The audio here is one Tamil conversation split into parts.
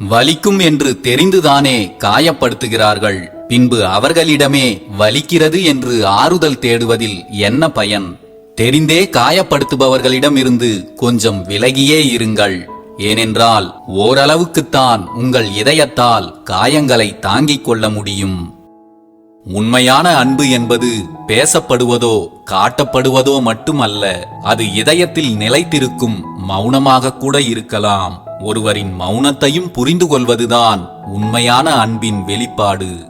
வலிக்கும் என்று தெரிந்துதானே காயப்படுத்துகிறார்கள்? பின்பு அவர்களிடமே வலிக்கிறது என்று ஆறுதல் தேடுவதில் என்ன பயன்? தெரிந்தே காயப்படுத்துபவர்களிடமிருந்து கொஞ்சம் விலகியே இருங்கள். ஏனென்றால் ஓரளவுக்குத்தான் உங்கள் இதயத்தால் காயங்களை தாங்கிக் கொள்ள முடியும். உண்மையான அன்பு என்பது பேசப்படுவதோ காட்டப்படுவதோ மட்டுமல்ல அது இதயத்தில் நிலைத்திருக்கும் மௌனமாக கூட இருக்கலாம். ஒருவரின் மௌனத்தையும் புரிந்து கொள்வதுதான் உண்மையான அன்பின் வெளிப்பாடு.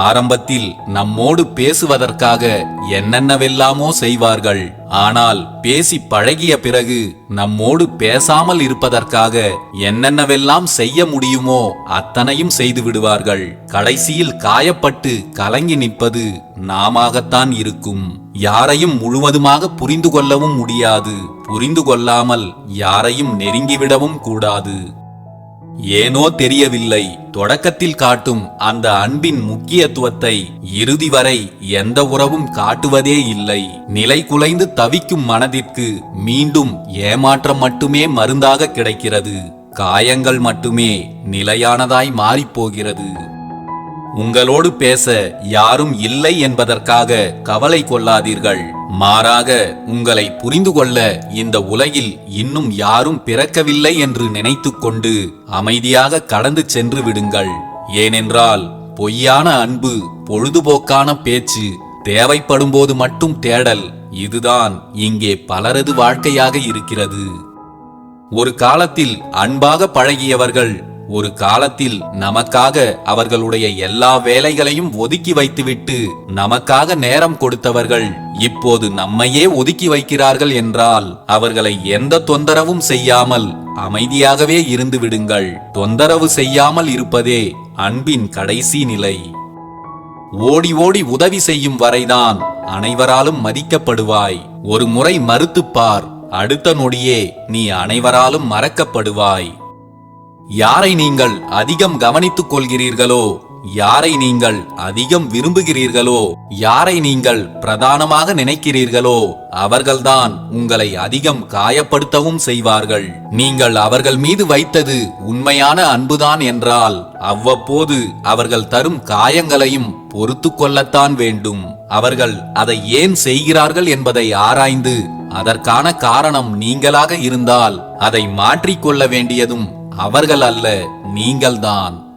ஆரம்பத்தில் நம்மோடு பேசுவதற்காக என்னென்னவெல்லாமோ செய்வார்கள். ஆனால் பேசி பழகிய பிறகு நம்மோடு பேசாமல் இருப்பதற்காக என்னென்னவெல்லாம் செய்ய முடியுமோ அத்தனையும் செய்து விடுவார்கள். கடைசியில் காயப்பட்டு கலங்கி நிற்பது நாமாகத்தான் இருக்கும். யாரையும் முழுவதுமாக புரிந்து கொள்ளவும் முடியாது. புரிந்து கொள்ளாமல் யாரையும் நெருங்கிவிடவும் கூடாது. ஏனோ தெரியவில்லை. தொடக்கத்தில் காட்டும் அந்த அன்பின் முக்கியத்துவத்தை இறுதி வரை எந்த உறவும் காட்டுவதே இல்லை. நிலை குலைந்து தவிக்கும் மனதிற்கு மீண்டும் ஏமாற்றம் மட்டுமே மருந்தாக கிடைக்கிறது. காயங்கள் மட்டுமே நிலையானதாய் மாறிப்போகிறது. உங்களோடு பேச யாரும் இல்லை என்பதற்காக கவலை கொள்ளாதீர்கள். மாறாக உங்களை புரிந்து கொள்ள இந்த உலகில் இன்னும் யாரும் பிறக்கவில்லை என்று நினைத்துக்கொண்டு அமைதியாக கடந்து சென்று விடுங்கள். ஏனென்றால் பொய்யான அன்பு பொழுதுபோக்கான பேச்சு தேவைப்படும்போது மட்டும் தேடல் இதுதான் இங்கே பலரது வாழ்க்கையாக இருக்கிறது. ஒரு காலத்தில் அன்பாக பழகியவர்கள் ஒரு காலத்தில் நமக்காக அவர்களுடைய எல்லா வேலைகளையும் ஒதுக்கி வைத்துவிட்டு நமக்காக நேரம் கொடுத்தவர்கள் இப்போது நம்மையே ஒதுக்கி வைக்கிறார்கள் என்றால் அவர்களை எந்த தொந்தரவும் செய்யாமல் அமைதியாகவே இருந்து விடுங்கள். தொந்தரவு செய்யாமல் இருப்பதே அன்பின் கடைசி நிலை. ஓடி ஓடி உதவி செய்யும் வரைதான் அனைவராலும் மதிக்கப்படுவாய். ஒரு முறை மறுத்துப் பார் அடுத்த நொடியே நீ அனைவராலும் மறக்கப்படுவாய். யாரை நீங்கள் அதிகம் கவனித்துக் கொள்கிறீர்களோ யாரை நீங்கள் அதிகம் விரும்புகிறீர்களோ யாரை நீங்கள் பிரதானமாக நினைக்கிறீர்களோ அவர்கள்தான் உங்களை அதிகம் காயப்படுத்தவும் செய்வார்கள். நீங்கள் அவர்கள் மீது வைத்தது உண்மையான அன்புதான் என்றால் அவ்வப்போது அவர்கள் தரும் காயங்களையும் பொறுத்து கொள்ளத்தான் வேண்டும். அவர்கள் அதை ஏன் செய்கிறார்கள் என்பதை ஆராய்ந்து அதற்கான காரணம் நீங்களாக இருந்தால் அதை மாற்றிக்கொள்ள வேண்டியதும் அவர்கள் அல்ல நீங்கள்தான்.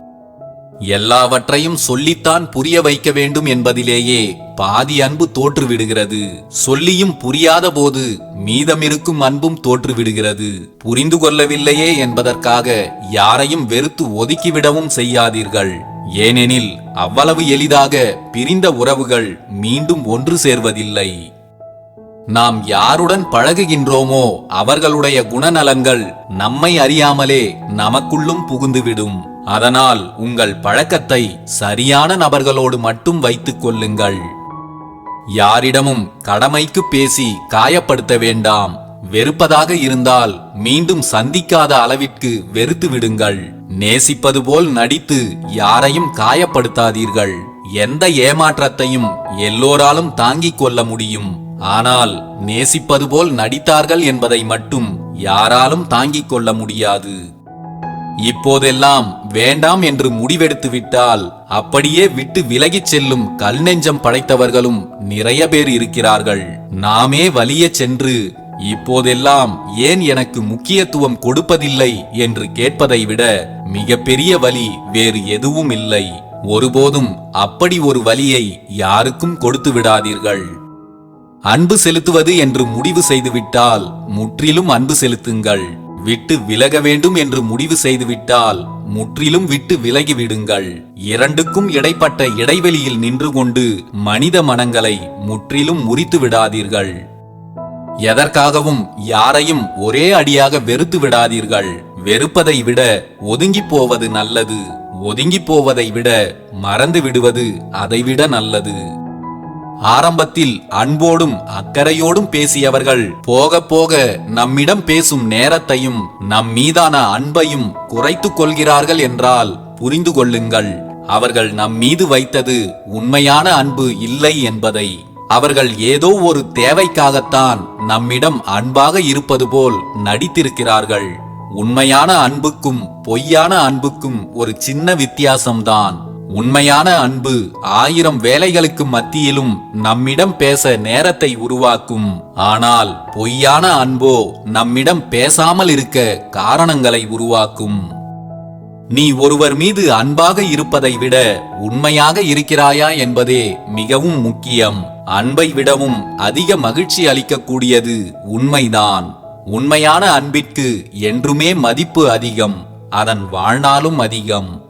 எல்லாவற்றையும் சொல்லித்தான் புரிய வைக்க வேண்டும் என்பதிலேயே பாதி அன்பு தோற்றுவிடுகிறது. சொல்லியும் புரியாத போது மீதமிருக்கும் அன்பும் தோற்றுவிடுகிறது. புரிந்து கொள்ளவில்லையே என்பதற்காக யாரையும் வெறுத்து ஒதுக்கிவிடவும் செய்யாதீர்கள். ஏனெனில் அவ்வளவு எளிதாக பிரிந்த உறவுகள் மீண்டும் ஒன்று சேர்வதில்லை. நாம் யாருடன் பழகுகின்றோமோ அவர்களுடைய குணநலங்கள் நம்மை அறியாமலே நமக்குள்ளும் புகுந்துவிடும். அதனால் உங்கள் பழக்கத்தை சரியான நபர்களோடு மட்டும் வைத்துக் கொள்ளுங்கள். யாரிடமும் கடமைக்கு பேசி காயப்படுத்த வேண்டாம். வெறுப்பதாக இருந்தால் மீண்டும் சந்திக்காத அளவிற்கு வெறுத்து விடுங்கள். நேசிப்பது போல் நடித்து யாரையும் காயப்படுத்தாதீர்கள். எந்த ஏமாற்றத்தையும் எல்லோராலும் தாங்கிக் கொள்ள முடியும். ஆனால் நேசிப்பது போல் நடித்தார்கள் என்பதை மட்டும் யாராலும் தாங்கிக் கொள்ள முடியாது. இப்போதெல்லாம் வேண்டாம் என்று முடிவெடுத்து விட்டால் அப்படியே விட்டு விலகிச் செல்லும் கல் நெஞ்சம் படைத்தவர்களும் நிறைய பேர் இருக்கிறார்கள். நாமே வலிய சென்று இப்போதெல்லாம் ஏன் எனக்கு முக்கியத்துவம் கொடுப்பதில்லை என்று கேட்பதை விட மிகப்பெரிய வலி வேறு எதுவும் இல்லை. ஒருபோதும் அப்படி ஒரு வலியை யாருக்கும் கொடுத்து விடாதீர்கள். அன்பு செலுத்துவது என்று முடிவு செய்துவிட்டால் முற்றிலும் அன்பு செலுத்துங்கள். விட்டு விலக வேண்டும் என்று முடிவு செய்துவிட்டால் முற்றிலும் விட்டு விலகிவிடுங்கள் இரண்டுக்கும் இடைப்பட்ட இடைவெளியில் நின்று கொண்டு மனித மனங்களை முற்றிலும் முறித்து விடாதீர்கள். எதற்காகவும் யாரையும் ஒரே அடியாக வெறுத்து விடாதீர்கள். வெறுப்பதை விட ஒதுங்கிப் போவது நல்லது. ஒதுங்கிப் போவதை விட மறந்து விடுவது அதைவிட நல்லது. ஆரம்பத்தில் அன்போடும் அக்கறையோடும் பேசியவர்கள் போக போக நம்மிடம் பேசும் நேரத்தையும் நம் மீதான அன்பையும் குறைத்துக் கொள்கிறார்கள் என்றால் புரிந்து கொள்ளுங்கள். அவர்கள் நம் மீது வைத்தது உண்மையான அன்பு இல்லை என்பதை. அவர்கள் ஏதோ ஒரு தேவைக்காகத்தான் நம்மிடம் அன்பாக இருப்பது போல் நடித்திருக்கிறார்கள். உண்மையான அன்புக்கும் பொய்யான அன்புக்கும் ஒரு சின்ன வித்தியாசம்தான். உண்மையான அன்பு ஆயிரம் வேலைகளுக்கு மத்தியிலும் நம்மிடம் பேச நேரத்தை உருவாக்கும். ஆனால் பொய்யான அன்போ நம்மிடம் பேசாமல் இருக்க காரணங்களை உருவாக்கும். நீ ஒருவர் மீது அன்பாக இருப்பதை விட உண்மையாக இருக்கிறாயா என்பதே மிகவும் முக்கியம். அன்பை விடவும் அதிக மகிழ்ச்சி அளிக்கக்கூடியது உண்மைதான். உண்மையான அன்பிற்கு என்றுமே மதிப்பு அதிகம். அதன் வாழ்நாளும் அதிகம்.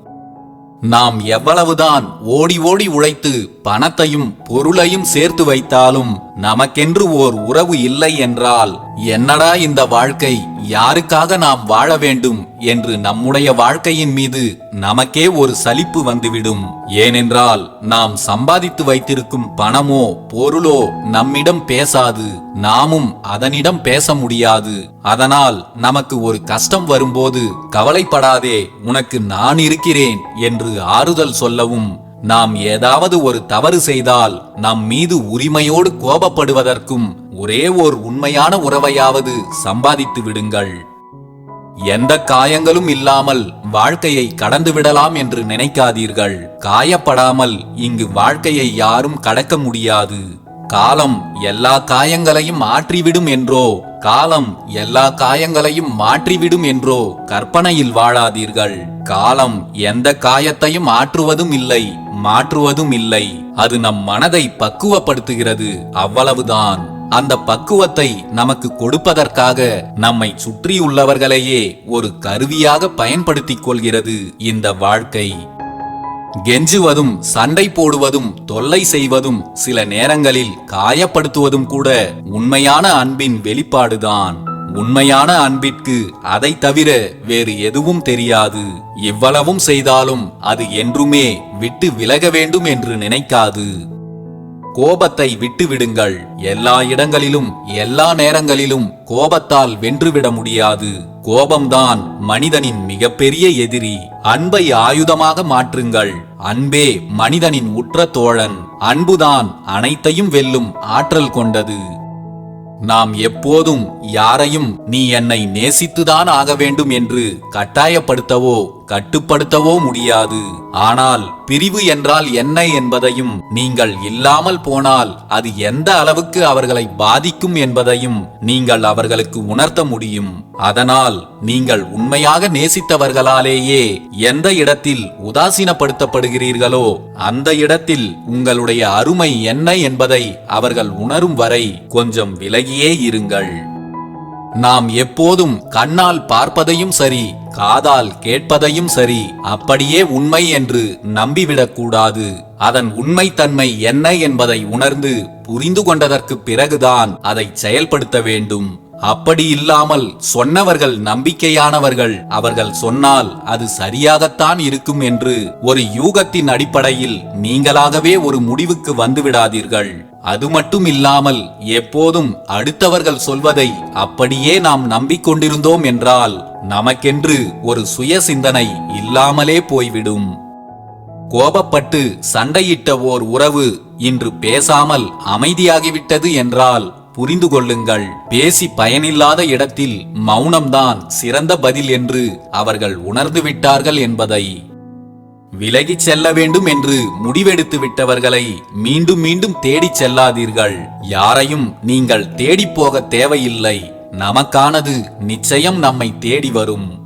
நாம் எவ்வளவுதான் ஓடி ஓடி உழைத்து பணத்தையும் பொருளையும் சேர்த்து வைத்தாலும் நமக்கென்று ஓர் உறவு இல்லை என்றால் என்னடா இந்த வாழ்க்கை? யாருக்காக நாம் வாழ வேண்டும் என்று நம்முடைய வாழ்க்கையின் மீது நமக்கே ஒரு சலிப்பு வந்துவிடும். ஏனென்றால் நாம் சம்பாதித்து வைத்திருக்கும் பணமோ பொருளோ நம்மிடம் பேசாது. நாமும் அதனிடம் பேச முடியாது. அதனால் நமக்கு ஒரு கஷ்டம் வரும்போது கவலைப்படாதே உனக்கு நான் இருக்கிறேன் என்று ஆறுதல் சொல்லவும் நாம் ஏதாவது ஒரு தவறு செய்தால் நம் மீது உரிமையோடு கோபப்படுவதற்கும் ஒரே ஓர் உண்மையான உறவையாவது சம்பாதித்து விடுங்கள். எந்த காயங்களும் இல்லாமல் வாழ்க்கையை கடந்து விடலாம் என்று நினைக்காதீர்கள். காயப்படாமல் இங்கு வாழ்க்கையை யாரும் கடக்க முடியாது. காலம் எல்லா காயங்களையும் மாற்றிவிடும் என்றோ காலம் எல்லா காயங்களையும் மாற்றிவிடும் என்றோ கற்பனையில் வாழாதீர்கள். காலம் எந்த காயத்தையும் ஆற்றுவதும் இல்லை. மாற்றுவதும் இல்லை. அது நம் மனதை பக்குவப்படுத்துகிறது. அவ்வளவுதான். அந்த பக்குவத்தை நமக்கு கொடுப்பதற்காக நம்மை சுற்றியுள்ளவர்களையே ஒரு கருவியாக பயன்படுத்திக் கொள்கிறது இந்த வாழ்க்கை. கெஞ்சுவதும் சண்டை போடுவதும் தொல்லை செய்வதும் சில நேரங்களில் காயப்படுத்துவதும் கூட உண்மையான அன்பின் வெளிப்பாடுதான். உண்மையான அன்பிற்கு அதை தவிர வேறு எதுவும் தெரியாது. இவ்வளவும் செய்தாலும் அது என்றுமே விட்டு விலக வேண்டும் என்று நினைக்காது. கோபத்தை விட்டுவிடுங்கள் எல்லா இடங்களிலும் எல்லா நேரங்களிலும் கோபத்தால் வென்றுவிட முடியாது. கோபம்தான் மனிதனின் மிகப்பெரிய எதிரி. அன்பை ஆயுதமாக மாற்றுங்கள். அன்பே மனிதனின் உற்ற தோழன். அன்புதான் அனைத்தையும் வெல்லும் ஆற்றல் கொண்டது. நாம் எப்போதும் யாரையும் நீ என்னை நேசித்துதான் ஆக வேண்டும் என்று கட்டாயப்படுத்தவோ கட்டுப்படுத்தவோ முடியாது. ஆனால் பிரிவு என்றால் என்ன என்பதையும் நீங்கள் இல்லாமல் போனால் அது எந்த அளவுக்கு அவர்களை பாதிக்கும் என்பதையும் நீங்கள் அவர்களுக்கு உணர்த்த முடியும். அதனால் நீங்கள் உண்மையாக நேசித்தவர்களாலேயே எந்த இடத்தில் உதாசீனப்படுத்தப்படுகிறீர்களோ அந்த இடத்தில் உங்களுடைய அருமை என்ன என்பதை அவர்கள் உணரும் வரை கொஞ்சம் விலகியே இருங்கள். நாம் எப்போதும் கண்ணால் பார்ப்பதையும் சரி காதால் கேட்பதையும் சரி அப்படியே உண்மை என்று நம்பிவிடக் கூடாது. அதன் உண்மைத்தன்மை என்ன என்பதை உணர்ந்து புரிந்து கொண்டதற்கு பிறகுதான் அதை செயல்படுத்த வேண்டும். அப்படி இல்லாமல் சொன்னவர்கள் நம்பிக்கையானவர்கள் அவர்கள் சொன்னால் அது சரியாகத்தான் இருக்கும் என்று ஒரு யூகத்தின் அடிப்படையில் நீங்களாகவே ஒரு முடிவுக்கு வந்துவிடாதீர்கள். அது மட்டும் இல்லாமல் எப்போதும் அடுத்தவர்கள் சொல்வதை அப்படியே நாம் நம்பிக்கொண்டிருந்தோம் என்றால் நமக்கென்று ஒரு சுய சிந்தனை இல்லாமலே போய்விடும். கோபப்பட்டு சண்டையிட்ட ஓர் உறவு இன்று பேசாமல் அமைதியாகிவிட்டது என்றால் புரிந்து கொள்ளுங்கள். பேசி பயனில்லாத இடத்தில் மௌனம்தான் சிறந்த பதில் என்று அவர்கள் உணர்ந்து விட்டார்கள் என்பதை விலகிச் செல்ல வேண்டும் என்று முடிவெடுத்து விட்டவர்களை மீண்டும் மீண்டும் தேடிச் செல்லாதீர்கள். யாரையும் நீங்கள் தேடிப் போக தேவையில்லை. நமக்கானது நிச்சயம் நம்மை தேடி வரும்.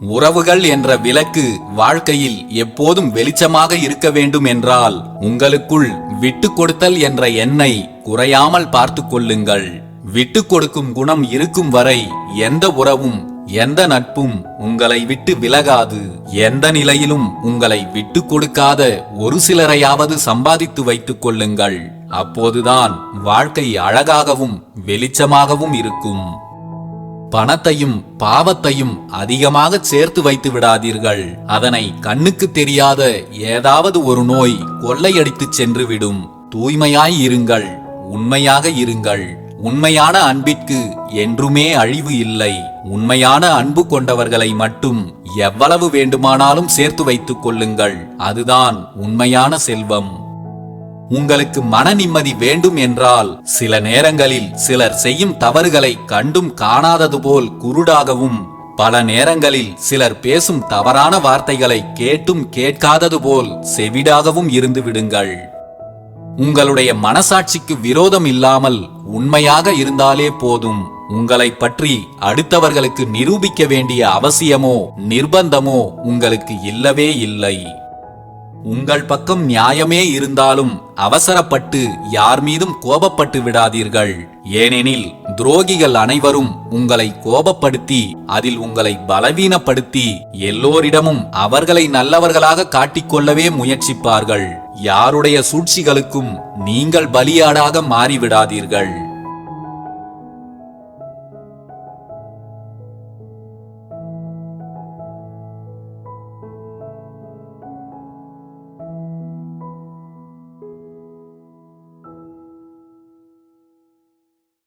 உறவுகள் என்ற விளக்கு வாழ்க்கையில் எப்போதும் வெளிச்சமாக இருக்க வேண்டும் என்றால் உங்களுக்குள் விட்டு கொடுத்தல் என்ற எண்ணை குறையாமல் பார்த்து கொள்ளுங்கள். விட்டு கொடுக்கும் குணம் இருக்கும் வரை எந்த உறவும் எந்த நட்பும் உங்களை விட்டு விலகாது. எந்த நிலையிலும் உங்களை விட்டு கொடுக்காத ஒரு சிலரையாவது சம்பாதித்து வைத்துக் கொள்ளுங்கள். அப்போதுதான் வாழ்க்கை அழகாகவும் வெளிச்சமாகவும் இருக்கும். பணத்தையும் பாவத்தையும் அதிகமாக சேர்த்து வைத்து விடாதீர்கள். அதனை கண்ணுக்கு தெரியாத ஏதாவது ஒரு நோய் கொள்ளையடித்துச் சென்றுவிடும். தூய்மையாய் இருங்கள் உண்மையாக இருங்கள். உண்மையான அன்பிற்கு என்றுமே அழிவு இல்லை. உண்மையான அன்பு கொண்டவர்களை மட்டும் எவ்வளவு வேண்டுமானாலும் சேர்த்து வைத்துக் கொள்ளுங்கள். அதுதான் உண்மையான செல்வம். உங்களுக்கு மன நிம்மதி வேண்டும் என்றால் சில நேரங்களில் சிலர் செய்யும் தவறுகளை கண்டும் காணாதது போல் குருடாகவும் பல நேரங்களில் சிலர் பேசும் தவறான வார்த்தைகளை கேட்டும் கேட்காதது போல் செவிடாகவும் இருந்து விடுங்கள். உங்களுடைய மனசாட்சிக்கு விரோதம் இல்லாமல் உண்மையாக இருந்தாலே போதும். உங்களை பற்றி அடுத்தவர்களுக்கு நிரூபிக்க வேண்டிய அவசியமோ நிர்பந்தமோ உங்களுக்கு இல்லவே இல்லை. உங்கள் பக்கம் நியாயமே இருந்தாலும் அவசரப்பட்டு யார் மீதும் கோபப்பட்டு விடாதீர்கள். ஏனெனில் துரோகிகள் அனைவரும் உங்களை கோபப்படுத்தி அதில் உங்களை பலவீனப்படுத்தி எல்லோரிடமும் அவர்களை நல்லவர்களாக காட்டிக்கொள்ளவே முயற்சிப்பார்கள். யாருடைய சூழ்ச்சிகளுக்கும் நீங்கள் பலியாடாக மாறிவிடாதீர்கள்.